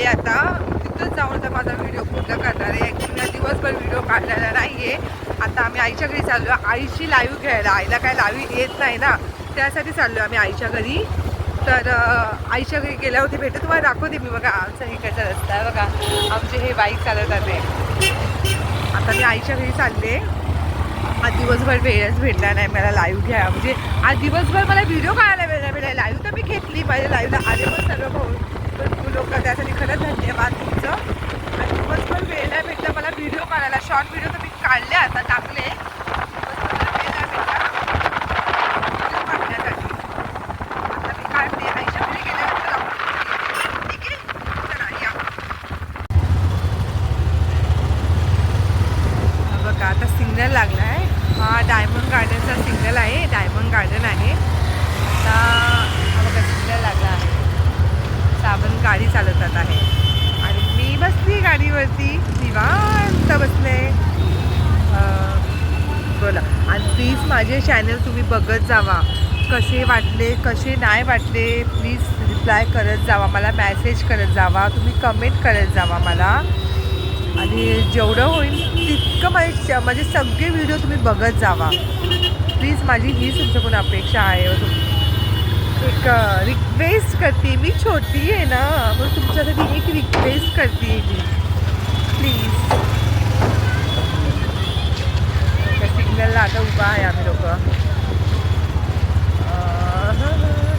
आले आता. तिथंच जाऊन आता माझा व्हिडिओ पूर्ण करणार आहे. ॲक्च्युली दिवसभर व्हिडिओ काढलेला नाही आहे आता आम्ही आईच्या घरी चाललो आईची लाईव्ह घ्यायला. आईला काय लाईव्ह येत नाही ना. त्यासाठी चाललो आम्ही आईच्या घरी. तर आईच्या घरी गेल्यावरती भेटत. तुम्हाला दाखवते मी. बघा आमचा इकडचा रस्ता आहे. बघा आमचे हे बाईक चालवतात आहे. आता मी आईच्या घरी चालले. आज दिवसभर वेळच भेटला नाही. मला लाईव्ह घ्या. म्हणजे आज दिवसभर मला व्हिडिओ काढायला वेळ नाही भेटला. लाईव्ह तर मी घेतली. माझ्या लाईव्हला आले पण सर्व भाऊ लोक त्यासाठी खरंच धन्यवाद तुमचं. आणि दिवसभर वेळ भेटलं मला व्हिडिओ काढायला. शॉर्ट व्हिडिओ तर मी काढले आता टाकले. काढते आईच्या ठीक आहे या बघा आता सिग्नल लागला आहे हा डायमंड गार्डनचा सिग्नल आहे. डायमंड गार्डन आहे. आता हा बघा सिग्नल लागला आहे. साबण गाडी चालवतात आहे. आणि मी बसली गाडीवरती. निवांत बसले. बोला. आणि प्लीज माझे चॅनल तुम्ही बघत जावा. कसे वाटले कसे नाही वाटले प्लीज रिप्लाय करत जावा. मला मॅसेज करत जावा. तुम्ही कमेंट करत जावा मला. आणि जेवढं होईल तितकं माझे माझे सगळे व्हिडिओ तुम्ही बघत जावा. प्लीज माझी हीच तुमच्याकडून अपेक्षा आहे. तुम्ही एक रिक्वेस्ट करते मी. छोटी आहे ना मग तुमच्यासाठी एक रिक्वेस्ट करते मी. प्लीज सिग्नलला आता उभा आहे आम्ही लोक.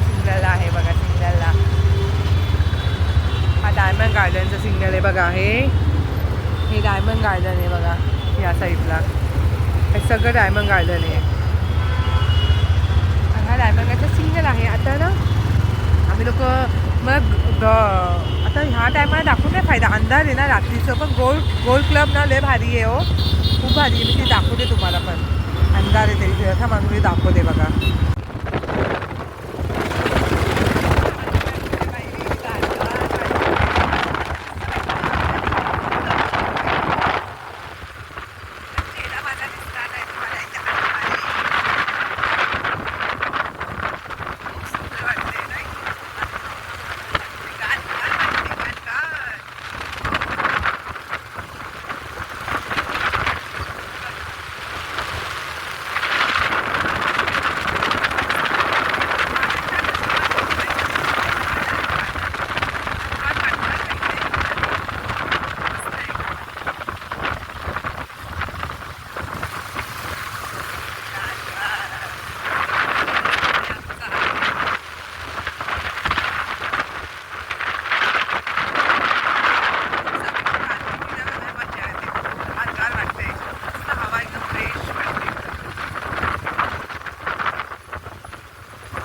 सिग्नलला आहे बघा सिग्नलला हा डायमंड गार्डनचं सिग्नल आहे बघा हे. हे डायमंड गार्डन आहे बघा या साईडला हे सगळं डायमंड गार्डन आहे. आणि हा डायमंड आता सिंगल आहे. आता ना आम्ही लोक मग ग- आता ह्या टायमाला दाखवून नाही फायदा? अंधार आहे ना रात्रीचं पण गोल्ड गोल्ड क्लब ना लय भारी आहे हो. खूप भारी आहे. मी ते दाखवते तुम्हाला पण. अंधार आहे तरी थांबा मी दाखवते बघा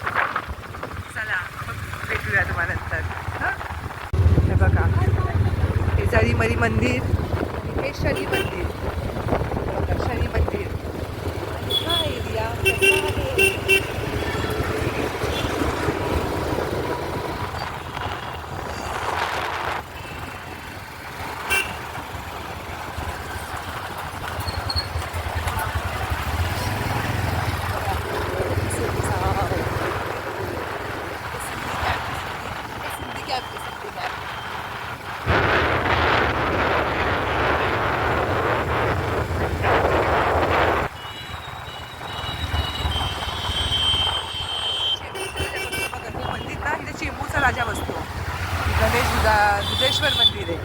चला मग भेटूया तुम्हाला नंतर हं? हे बघा हे मंदिर. हे शनी मंदिर बघा, शनी मंदिर हा एरिया कसा आहे? मंदिर ना इथे चेंबूचा राजा बसतो गणेश दुधा- दुधेश्वर मंदिर आहे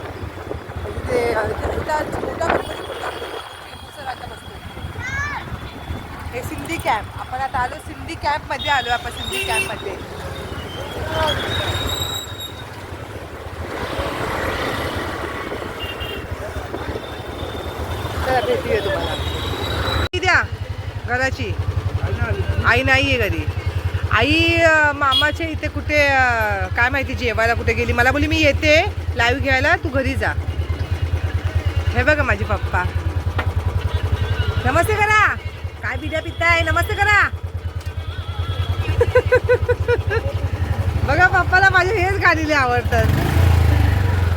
इथे इथे मोठा मोठा गणपती पण लागतो. चेंबूचा राजा बसतो इथे. हे सिंधी कॅम्प आपण आता आलो सिंधी कॅम्पमध्ये आलो आपण सिंधी कॅम्पमध्ये चला भेटूया तुम्हाला. द्या घराची. आई नाही आहे घरी. आई मामाचे मामाच्या इथे कुठे काय माहिती जेवायला कुठे गेली? मला बोली मी येते लाईव्ह घ्यायला तू घरी जा. हे बघा माझे पप्पा. नमस्ते करा. काय बिड्या पिताय? नमस्ते करा. बघा पप्पाला माझे हेच गाणीले आवडतात.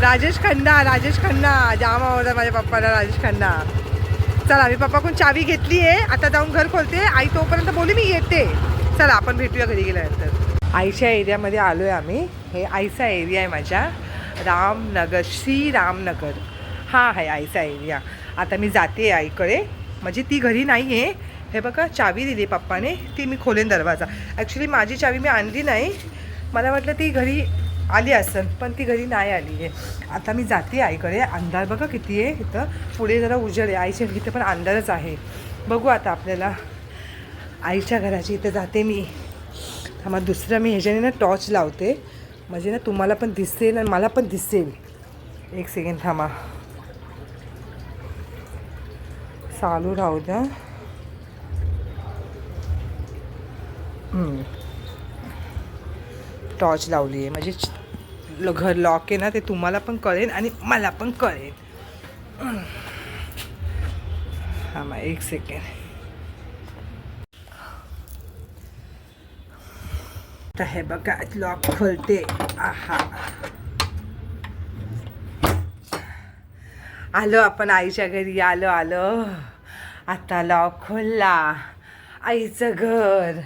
राजेश खन्ना राजेश खन्ना. जाम आवडतात माझ्या पप्पाला राजेश खन्ना. चला मी पप्पाकडून चावी घेतली आहे. आता जाऊन घर खोलते. आई तोपर्यंत बोली मी येते. चला आपण भेटूया घरी गेल्यानंतर. आईच्या एरियामध्ये आलो आहे आम्ही. हे आईचा एरिया आहे माझ्या. रामनगर श्री रामनगर हा आहे आईचा एरिया. आता मी जाते आईकडे. म्हणजे ती घरी नाही आहे हे बघा चावी दिली पप्पाने ती मी खोलेन दरवाजा. ॲक्च्युली माझी चावी मी आणली नाही. मला वाटलं ती घरी आली असेल पण ती घरी नाही आली आहे. आता मी जाते आईकडे. अंधार बघा किती आहे इथं. पुढे जरा उजेड आहे. आईच्या इथं पण अंधारच आहे. बघू आता आपल्याला. आईच्या घराची इथं जाते मी. थांबा दुसरं मी ह्याच्याने ना टॉर्च लावते. म्हणजे ना तुम्हाला पण दिसेल आणि मला पण दिसेल. एक सेकंड थांबा. चालू राहू द्या. टॉर्च लावली आहे. म्हणजे घर लॉक आहे ना ते तुम्हाला पण कळेल आणि मला पण कळेल. हां मग एक सेकंड तर हे बघा लॉक खोलते. आहा. आलो आपण आईच्या घरी आलो आलो. आता लॉक खोलला. आईचं घर.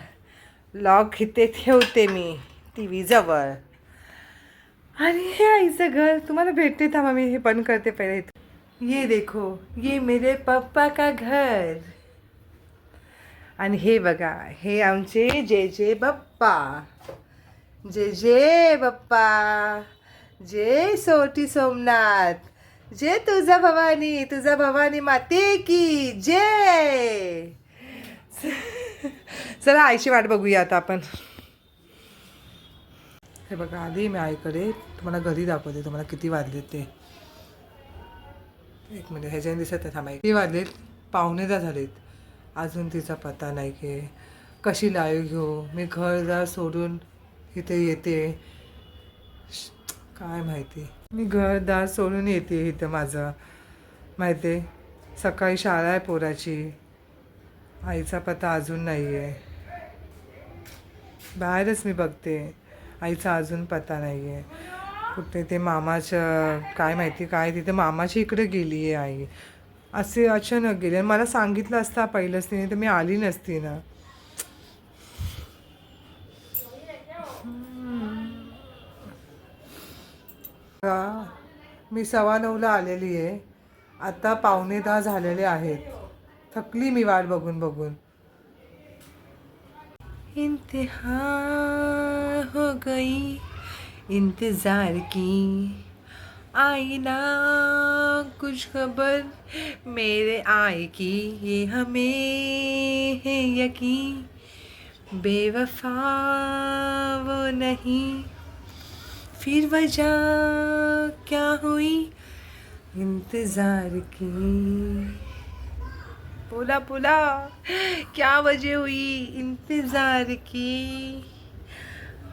लॉक इथे ठेवते मी टी व्हीजवळ आणि हे आईचं घर तुम्हाला भेटते थांबा मी हे बंद करते पहिले. ये देखो ये मेरे पप्पा का घर. आणि हे बघा हे आमचे जे जे बाप्पा. जे जे बाप्पा. जे सोटी सोमनाथ. जे तुझा भवानी तुझा भवानी माते की जय चला आईची वाट बघूया आता आपण. हे बघा आधी मी आईकडे तुम्हाला घरी दाखवते तुम्हाला किती वाजले ते. एक मिनिट ह्याच्याने दिसत आहे थांबा किती वाजलेत? पाहुणेदा झालेत. अजून तिचा पत्ता नाही की. कशी लाईव घेऊ? मी घरदार सोडून इथे येते. श- काय माहिती? मी घरदार सोडून येते इथं माझं. माहिती आहे? सकाळी शाळा आहे पोराची. आईचा पत्ता अजून नाही आहे बाहेरच मी बघते. आईचा अजून पत्ता नाही आहे कुठे ते मामाचं काय माहिती काय तिथे मामाच्या इकडे गेली आहे आई. असे अचानक गेले. आणि मला सांगितलं असता पहिलंच तिने तर मी आली नसती ना. मी सव्वा नऊला आलेली आहे आता पावणे दहा झालेले आहेत. थकली मी वाट बघून बघून. इंतहा हो गई, इंतज़ार की. आई ना कुछ खबर मेरे आए की, ये हमें है यकीन. बेवफा वो नहीं. फिर वजह क्या हुई? इंतज़ार की। बोला बोला क्या वजह हुई? इंतजार की।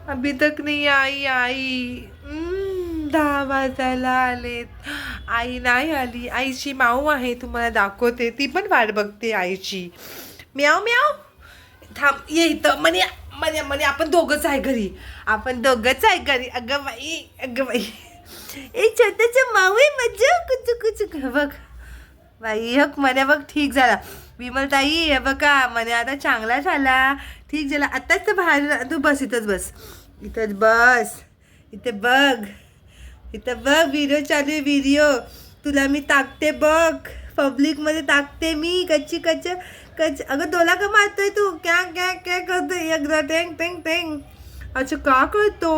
अभी तक नहीं आई आई। दहा वाजायला आलेत आई नाही आली। आईची माऊ आहे तुम्हाला दाखवते. ती पण वाट बघते आईची. म्याव म्याव थांब ये इथं. म्हणे म्हणे म्हणे आपण दोघंच आहे घरी. आपण दोघंच आहे घरी. अगं बाई अगं बाई. ए छोटंसं माऊ आहे मजा कुचू कुचू. बघ. बाई हक म्हणे बघ ठीक झाला. विमल ताई हे बघा म्हणे आता चांगला झाला. ठीक झाला. आत्ताच तर बाहेर तू बस इथंच बस. इथंच बस. इथे बघ. इथं बघ व्हिडिओ चालू आहे व्हिडिओ तुला मी टाकते बघ. पब्लिकमध्ये टाकते मी. कच्ची कच्च कच अगं तोला का मारतोय तू? क्या क्या क्या करतोय? एकदा टेंग टेंग टेंग अच्छा का करतो?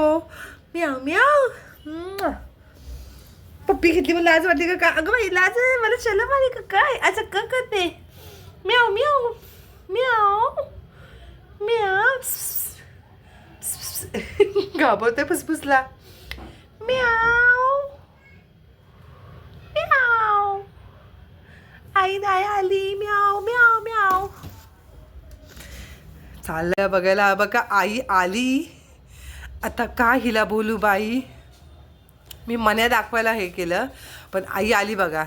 म्याव म्याव. पप्पी घेतली मला लाज वाटते का अगं बाई लाज आहे मला शलम आली का काय? असं का करते? म्याव म्याव म्याव म्याव घाबरतोय फुसफुसला. म्याव म्याव आई नाही आली म्याव म्याव म्याव चाललंय बघायला बघा आई आली. आता का हिला बोलू बाई? मी मन्या दाखवायला हे केलं पण आई आली बघा.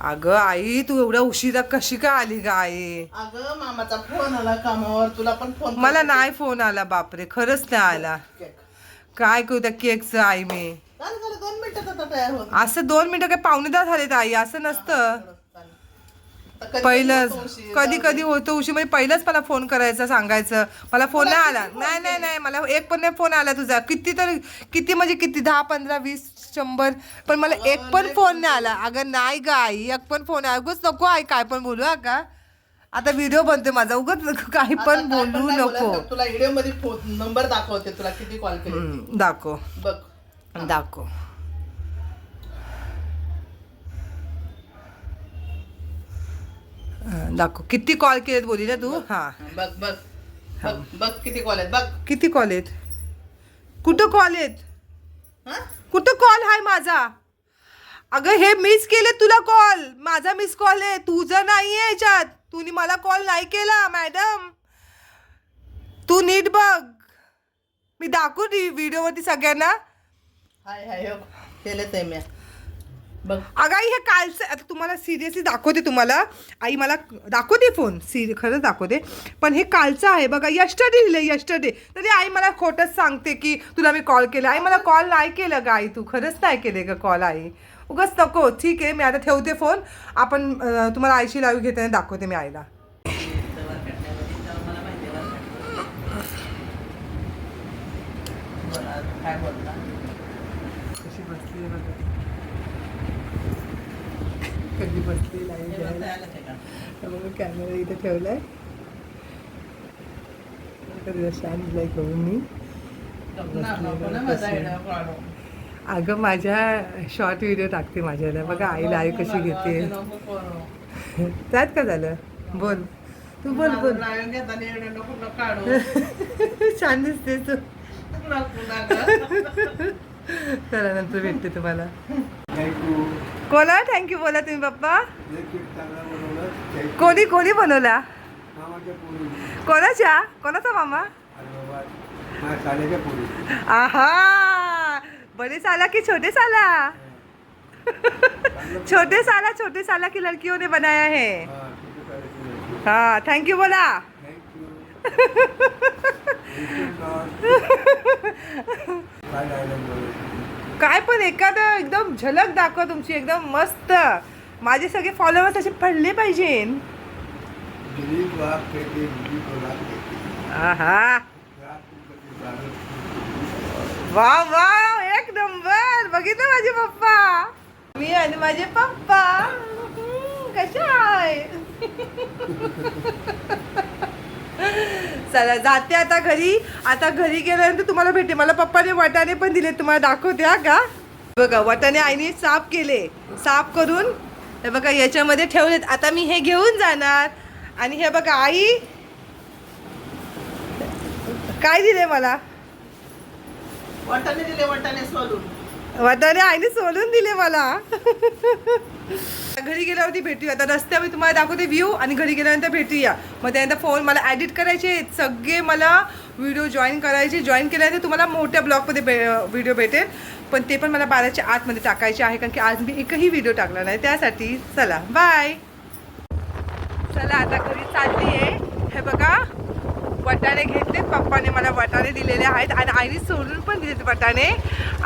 अगं आई तू एवढ्या उशिरा कशी काय आली ग आई? अगं मामाचा फोन आला कामावर तुला पण फोन मला नाही फोन आला बापरे खरंच नाही आला. काय करू त्या केकचं आई मी? दोन असं दोन मिनिटं काय पावणे दहा झालेत आई असं नसतं. पहिलंच कधी कधी होतं उशी म्हणजे पहिलंच मला फोन करायचं सांगायचं. मला फोन नाही आला. नाही नाही नाही. मला एक पण नाही फोन आला तुझा. किती तर किती म्हणजे किती? दहा पंधरा वीस शंभर. पण मला एक पण फोन नाही आला. अगं नाही ग आई. एक पण फोन आहे उगच नको आई काय पण बोलू का? आता व्हिडिओ बनतोय माझा. उगच काही पण बोलू नको. तुला व्हिडिओमध्ये नंबर दाखवते. तुला किती कॉल दाखव. बघ. दाखव. दाखव. किती कॉल केलेत बोली ना तू? हा. बघ बघ बघ बघ किती कॉल आहेत बघ. किती कॉल आहेत? कुठं कॉल आहेत? हा? कुठं कॉल आहे माझा? अगं हे मिस केले तुला कॉल. माझा मिस कॉल आहे. तुझं नाही आहे याच्यात. तुम्ही मला कॉल नाही केला मॅडम तू नीट बघ. मी दाखवू व्हिडिओवरती सगळ्यांना. हाय हाय हो. केले ते मी. अगं आई हे कालचं आता तुम्हाला सिरियसली दाखवते तुम्हाला. आई मला दाखवते फोन. सिरि खरंच दाखवते. पण हे कालचं आहे बघा. यस्टरडे लिहिलं यस्टरडे तरी आई मला खोटंच सांगते की तुला मी कॉल केला. आई मला कॉल नाही केलं ग आई. तू खरंच नाही केले ग कॉल आई. उगाच नको. ठीक आहे मी आता ठेवते फोन आपण तुम्हाला आईशी लाईव्ह घेताना दाखवते मी आईला. काय बोलता? बसली कधी बसली लाईव्ह कॅमेरा इथे ठेवलाय. कधी शांत लाईक करून मी? अगं माझ्या शॉर्ट व्हिडिओ टाकते माझ्याला. बघा आई लाईव्ह कशी घेते. त्यात का झालं? बोल. तू बोल बोल. काढू. छान दिसते तू. नको ना गं. चला नंतर भेटते तुम्हाला. थँक्यू कोणा थँक्यू बोला तुम्ही पप्पा. एक केक चांगला बनवला थँक्यू कोणी कोणी बनवला? मामाच्या पोरी कोणाच्या? कोणाचा मामा? आणि बाबा माझ्या शाळेच्या पोरी आहा! बड़े साला की छोटे साला? छोटे साला छोटे साला की लड़कियों ने बनाया है. हां ठीक आहे चालेल हाँ थैंक यू बोला. थँक्यू काय डायलॉग बोलायचं काय पण एखादं एकदम झलक दाखव तुमची एकदम मस्त. माझे सगळे फॉलोअर्स असे पडले पाहिजे वा वा एक नंबर. बघितलं माझे पप्पा? मी आणि माझे पप्पा. कशा आहे चला जाते आता घरी. आता घरी गेल्यानंतर तुम्हाला भेटते. मला पप्पाने वाटाणे पण दिले तुम्हाला दाखवते हा का? बघा वाटाणे आईने साफ केले. साफ करून हे बघा याच्यामध्ये ठेवलेत. आता मी हे घेऊन जाणार. आणि हे बघा आई. काय दिले मला? वाटाणे दिले वाटाणे सोलून. वाताने आईने सोडून दिले मला. घरी गेल्यावरती भेटूया. आता रस्त्यावर तुम्हाला दाखवते व्ह्यू आणि घरी गेल्यानंतर भेटूया. मग त्यानंतर फोन मला ॲडिट करायचे आहेत. सगळे मला व्हिडिओ जॉईन करायचे. जॉईन केल्यानंतर तुम्हाला मोठ्या ब्लॉगमध्ये बे व्हिडिओ भेटेल. पण ते पण मला बाराच्या आतमध्ये टाकायचे आहे. कारण की आज मी एकही व्हिडिओ टाकला नाही. त्यासाठी चला. बाय चला आता घरी चालली आहे हे बघा. वटाणे घेतलेत. पप्पाने मला वटाणे दिलेले आहेत आणि आईने सोडून पण दिलेत वटाणे.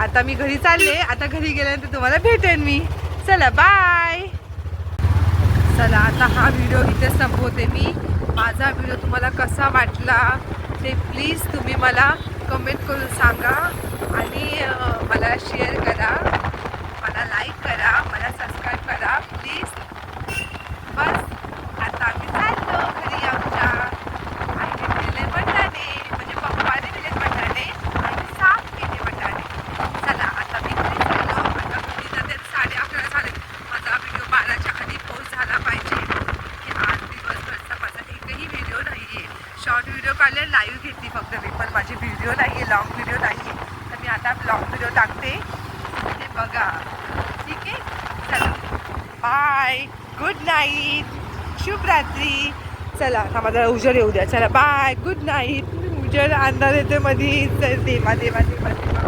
आता मी घरी चालले. आता घरी गेल्यानंतर तुम्हाला भेटेन मी. चला बाय चला आता हा व्हिडिओ इथे संपवते मी. माझा व्हिडिओ तुम्हाला कसा वाटला ते प्लीज तुम्ही मला कमेंट करून सांगा. आणि मला शेअर करा. मला लाईक करा. मला सबस्क्राईब करा. प्लीज बस आता आम्ही चाललो घरी आमच्या आईने दिले बटाणे म्हणजे पप्पाने दिले बटाणे आणि साफ केले बटाणे चला आता मी घरी चाललो आता घरी जाते साडे अकरा झाले माझा व्हिडिओ बाराच्या आधी पोस्ट झाला पाहिजे की आज दिवसभरचा माझा एकही व्हिडिओ नाही आहे शॉर्ट व्हिडिओ काढले लाईव्ह घेतली फक्त मी पण माझी व्हिडिओ नाही आहे लॉंग व्हिडिओ नाही आहे तर मी आता लॉंग व्हिडिओ टाकते ते बघा ठीक आहे चला बाय गुड नाईट शुभरात्री चला हा माझा उजेड येऊ द्या. चला बाय गुड नाईट उजेड अंधार येते मधी. देवा देवा देवा देवा.